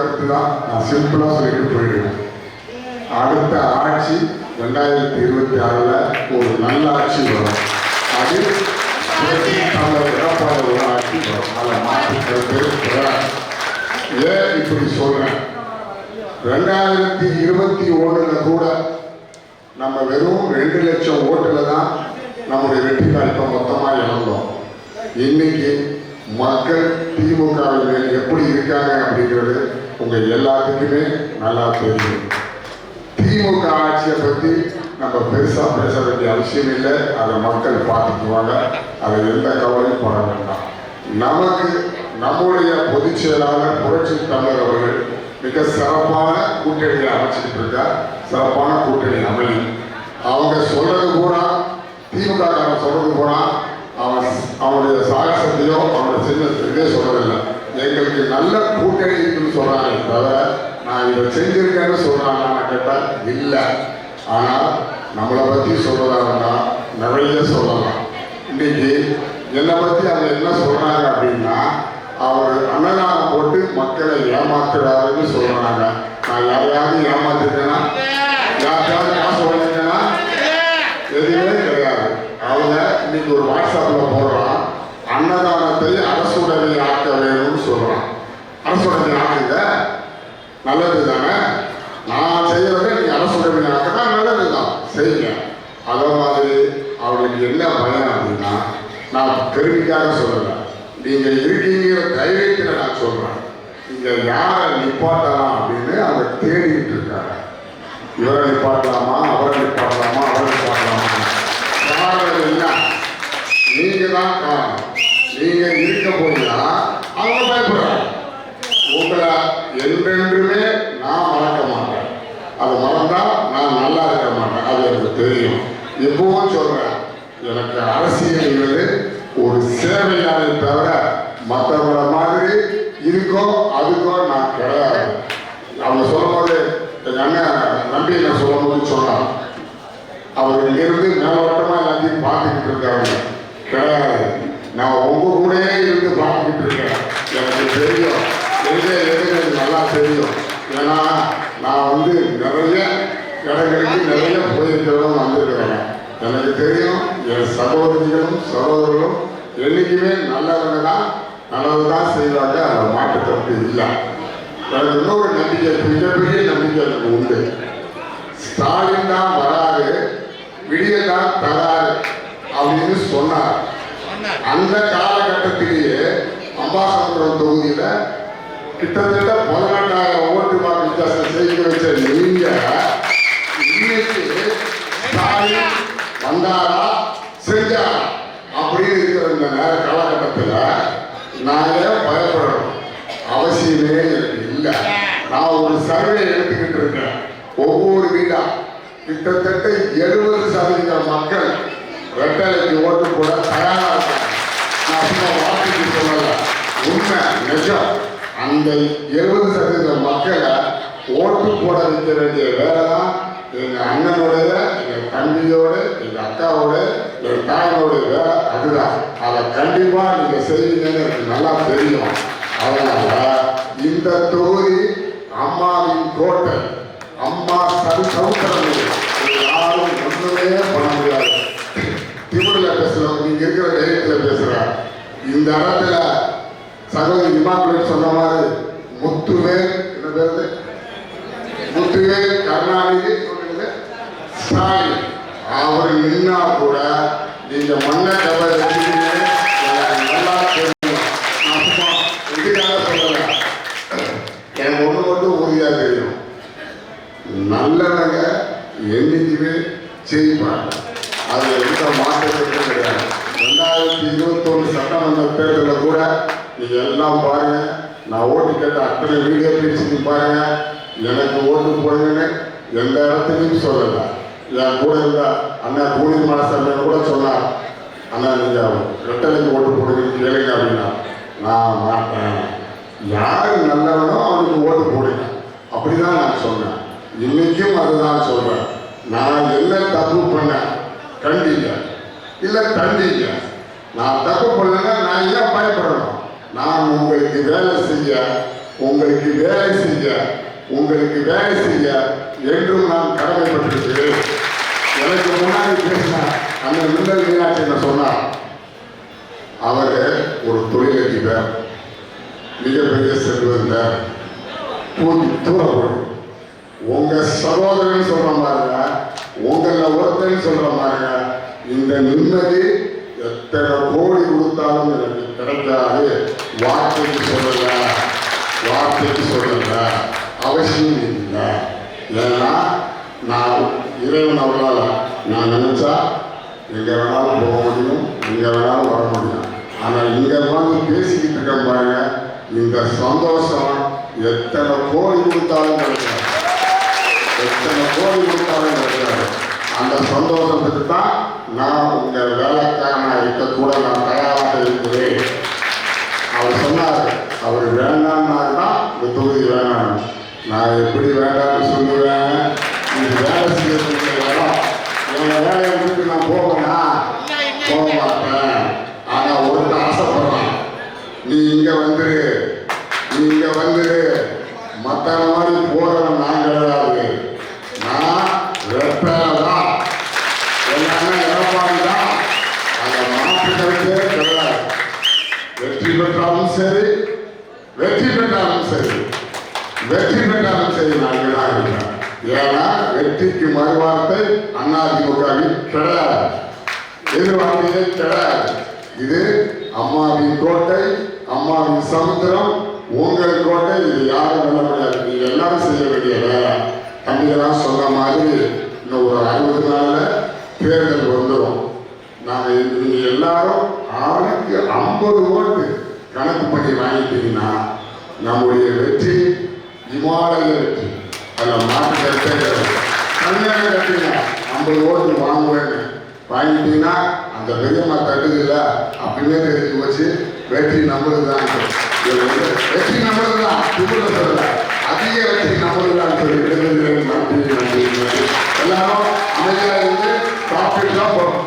கருத்து தான் நான் சிம்பிளாக சொல்லிட்டு போயிடுவேன். அடுத்த ஆட்சி ரெண்டாயிரத்தி இருபத்தி ஆறில் ஒரு நல்ல ஆட்சி வரும். அது புரட்சி எடப்பாடி ஆட்சி வரும். அதில் மாற்றிக்கிறது ஏன் இப்படி சொல்கிறேன் ரெண்டாயிரத்தி இருபத்தி ஒன்றில் கூட நம்ம வெறும் ரெண்டு லட்சம் ஓட்டில் தான் நம்முடைய வெற்றி வாய்ப்பை மொத்தமாக இழந்தோம். இன்னைக்கு மக்கள் திமுகவில் எப்படி இருக்காங்க அப்படிங்கிறது உங்க எல்லாத்துக்குமே நல்லா தெரியும். திமுக ஆட்சியை பத்தி நம்ம பெருசா பேச வேண்டிய அவசியம் இல்லை. அதை மக்கள் பார்த்துக்குவாங்க. அதை எந்த கவலையும் பட வேண்டாம். நமக்கு நம்முடைய பொதுச் செயலாளர் புரட்சி தமிழர் அவர்கள் மிக சிறப்பான கூட்டணியை அமைச்சிட்டு இருக்கார். சிறப்பான கூட்டணி அமையும் அவங்க சொல்றது பூரா திமுக சொல்றது பூரா அவன் அவனுடைய சாகசத்தையோ அவனுடைய சின்னத்தையோ சொல்றதில்லை எங்களுக்கு நல்ல கூட்டணி இருக்குன்னு சொல்றாங்க. தவிர நான் இதை செஞ்சிருக்கேன்னு சொல்றாங்கன்னு கேட்டா இல்லை. ஆனால் நம்மளை பத்தி சொல்றதா நிறைய சொல்லலாம். இன்னைக்கு என்னை பத்தி அவங்க என்ன சொல்றாங்க அப்படின்னா அவர் அன்னதானம் போட்டு மக்களை ஏமாத்துறாருன்னு சொல்றாங்க. நான் யாரையாவது ஏமாத்திருக்கேனா? யாருக்காவது காசு வாங்கிருக்கேனா எதுவுமே கிடையாது. அவங்க இன்னைக்கு ஒரு வாட்ஸ்அப்ல போடுறான். அன்னதானத்தை அரசுடமை ஆக்க வேணும்னு சொல்றான். அரசுடமை ஆக்குங்க. நல்லது தானே? நான் செய்யறதை நீ அரசுடமை ஆக்கினா நல்லது தான். செய்யுங்க. அதே மாதிரி அவளுக்கு என்ன பயம் அப்படின்னா நான் பெருமைக்காக சொல்லலை. நீங்க இருக்கீங்கிற தைரியத்தில் நான் சொல்றேன். இங்க யாரை நிப்பாட்டலாம் அப்படின்னு அவங்க தேடிட்டு இருக்காங்க இவரை நிப்பாட்டலாமா அவரை நிப்பாட்டலாமா? அவரை நிப்பாட்டலாமா காரணம் என்ன நீங்க தான் காரணம் நீங்க இருக்க போதுனா அவங்க பயப்படுறாங்க உங்களை என்றென்றுமே நான் மறக்க மாட்டேன் அது மறந்தா நான் நல்லா இருக்க மாட்டேன் அது எனக்கு தெரியும். எப்பவும் சொல்றேன் எனக்கு அரசியல்ங்கிறது ஒரு சேவையானே தவிர மற்றவங்கள மாதிரி இருக்கோ அதுக்கோ நான் கிடையாது. அவங்க சொல்லும்போது எங்கள் அண்ணன் நம்பி என்ன சொல்லும்போது சொன்னான் அவர் இங்கிருந்து மேலோட்டமா எல்லாத்தையும் பார்த்துக்கிட்டு இருக்காங்க கிடையாது. நான் உங்க கூட இருந்து பார்த்துக்கிட்டு இருக்கேன். எனக்கு தெரியும். எது எது எனக்கு நல்லா தெரியும். ஏன்னா நான் வந்து நிறைய இடங்களுக்கு நிறைய போயிருக்கிறதும் வந்திருக்கிறேன் எனக்கு தெரியும் என் சகோதரிகளும் சகோதரர்களும் என்னைக்குமே நல்லவங்க தான் நல்லது தான் செய்வாங்க அதில் மாற்று கருத்து இல்லை. எனக்கு இன்னொரு நம்பிக்கை மிகப்பெரிய நம்பிக்கை எனக்கு உண்டு. ஸ்டாலின் தான் வராரு விடிய தான் தராரு அப்படின்னு சொன்னார். அந்த காலகட்டத்திலேயே அம்பாசமுத்திரம் தொகுதியில கிட்டத்தட்ட பதினெட்டாயிரம் ஓட்டு வாக்கு வித்தியாசம் செய்து வச்ச நீங்க இன்னைக்கு ஸ்டாலின் வந்தாரா செஞ்சாரா அப்படின்னு இருக்கிற இந்த நேர காலகட்டத்தில் நாங்கள் பயப்படணும். அவசியமே எனக்கு இல்லை. நான் ஒரு சர்வே எடுத்துக்கிட்டு இருக்கேன். ஒவ்வொரு வீடா? கிட்டத்தட்ட எழுபது சதவீத மக்கள் ரெட்டலைக்கு ஓட்டு போட தயாரா இருக்காங்க. நான் சும்மா வார்த்தைக்கு சொல்லல. உண்மை நிஜம். அந்த எழுபது சதவீத மக்களை ஓட்டு போட வைக்க வேண்டிய வேலை தான் எங்கள் அண்ணனோட எங்கள் தம்பியோட எங்கள் அக்காவோட என் தாயோட வேலை அதுதான். அதை கண்டிப்பாக நீங்கள் செய்வீங்கன்னு எனக்கு நல்லா தெரியும். அதனால் இந்த தொகுதி அம்மாவின் கோட்டை அம்மா சரி சவுக்கிறது யாரும் ஒன்றுமே பண்ண முடியாது. திமுக பேசுகிறோம் நீங்கள் இருக்கிற தைரியத்துல பேசுற. இந்த இடத்துல சகோதரி இமாக்குலேட் சொன்ன மாதிரி முத்துவேல் என்ன பேரு? முத்துவேல் கருணாநிதி ஸ்டாலின் அவர் நின்னா கூட நீங்க மண்ணை கவலை நல்லா தெரியும். இதுக்காக சொல்லல எனக்கு ஒண்ணு மட்டும் உறுதியா தெரியும். நல்லவங்க என்னைக்குமே செய்வாங்க அது எந்த மாற்றத்திற்கும் கிடையாது. ரெண்டாயிரத்தி இருபத்தொன்று சட்டமன்ற தேர்தலில் கூட நீங்க எல்லாம் பாருங்க. நான் ஓட்டு கேட்ட அத்தனை வீடியோ பேசி பாருங்க. எனக்கு ஓட்டு போடுங்கன்னு எந்த இடத்துலையும் சொல்லலை. என் கூட இருந்தா அண்ணா கூலி மாசாமி கூட சொன்னார் அண்ணா நீங்க ரெட்டலைக்கு ஓட்டு போடுங்கன்னு கேளுங்க அப்படின்னா நான் மாட்டேன். யார் நல்லவனோ அவனுக்கு ஓட்டு போடுங்க. அப்படிதான் நான் சொன்னேன். இன்னைக்கும் அதுதான் சொல்றேன். நான் என்ன தப்பு பண்ணேன்? கண்டிங்க. இல்லை தண்டிங்க நான் தப்பு பண்ணேன்னா நான் ஏன் பயப்படணும்? நான் உங்களுக்கு வேலை செய்ய உங்களுக்கு வேலை செய்ய உங்களுக்கு வேலை செய்ய என்றும் நான் கடமைப்பட்டிருக்கிறேன் எனக்கு முன்னாடி பேசின அந்த மின்னல் மீனாட்சி என்ன சொன்னார் அவர் ஒரு தொழிலதிபர் மிகப்பெரிய செல்வந்தர் தூக்கி தூரப்படும் உங்க சகோதரன் சொல்ற பாருங்க உங்கள ஒருத்தன் சொல்ற பாருங்க இந்த நிம்மதி எத்தனை கோடி கொடுத்தாலும் எனக்கு கிடைக்காது. வார்த்தைக்கு சொல்லல வார்த்தைக்கு சொல்லல அவசியம் இல்லை. ஏன்னா நான் இறைவன் அவர்களால் நான் நினைச்சா எங்கே வேணாலும் போக முடியும் எங்கே வேணாலும் வர முடியும். ஆனால் இங்கே வந்து பேசிக்கிட்டு இருக்கேன் பாருங்க. இந்த சந்தோஷம். எத்தனை கோடி கொடுத்தாலும் கிடைக்காது. எத்தனை கோடி கொடுத்தாலும் கிடைக்காது. அந்த சந்தோஷத்துக்கு தான் நான் உங்க வேலைக்காரனா இருக்கக்கூட நான் தயாராக இருக்கிறேன். அவர் சொன்னார் அவர் வேண்டாம்னா இந்த தொகுதி வேணாம். நான் எப்படி வேண்டாம்னு சொல்லுவேன்? இது வேலை செய்யக்கூடிய இடம். என் வேலையை விட்டு நான் போவேனா போக மாட்டேன். ஆனா ஒருத்தர் ஆசைப்படுறான். நீ இங்க வந்துரு. வந்து இங்க மாதிரி போறவன் நான் கிடையாது. நான் ரெப்பேதான் எல்லாமே எடப்பாடி தான். அதை மாற்றுக்கிறதே கிடையாது. வெற்றி பெற்றாலும் சரி வெற்றி பெற்றாலும் சரி. வெற்றி பெற்றாலும் சரி நான் இங்கே தான் இருக்கேன் ஏன்னா வெற்றிக்கு மறுவார்த்தை அதிமுகவில் கிடையாது. எதிர்வார்த்தையே கிடையாது. இது அம்மாவின் கோட்டை அம்மாவின் சமுத்திரம் உங்கள் கோட்டை இது யாரும் வெல்ல முடியாது நீங்க எல்லாரும் செய்ய வேண்டிய வேலை. தம்பிகளாம் சொன்ன மாதிரி இன்னும் ஒரு அறுபது நாள்ல தேர்தல் வந்துடும் நாங்கள் நீங்க எல்லாரும் ஆளுக்கு ஐம்பது ஓட்டு கணக்கு பண்ணி வாங்கிட்டீங்கன்னா நம்முடைய வெற்றி இமாலய வெற்றி. அதில் மாற்று கருத்தே கிடையாது. கல்யாணம் கட்டிங்க ஐம்பது ஓட்டு வாங்குவேன் வாங்கிட்டீங்கன்னா அந்த பெரியம்மா இல்லை அப்படின்னே தெரிஞ்சு போச்சு. வெற்றி நம்மளுக்கு தான் வெற்றி நம்மளுக்கு தான் துப்புல சொல்லல. அதிக வெற்றி நம்மளுக்கு தான் சொல்லி. நன்றி நன்றி எல்லாரும் அமைதியாக இருந்து ப்ராஃபிட் தான் போகிறோம்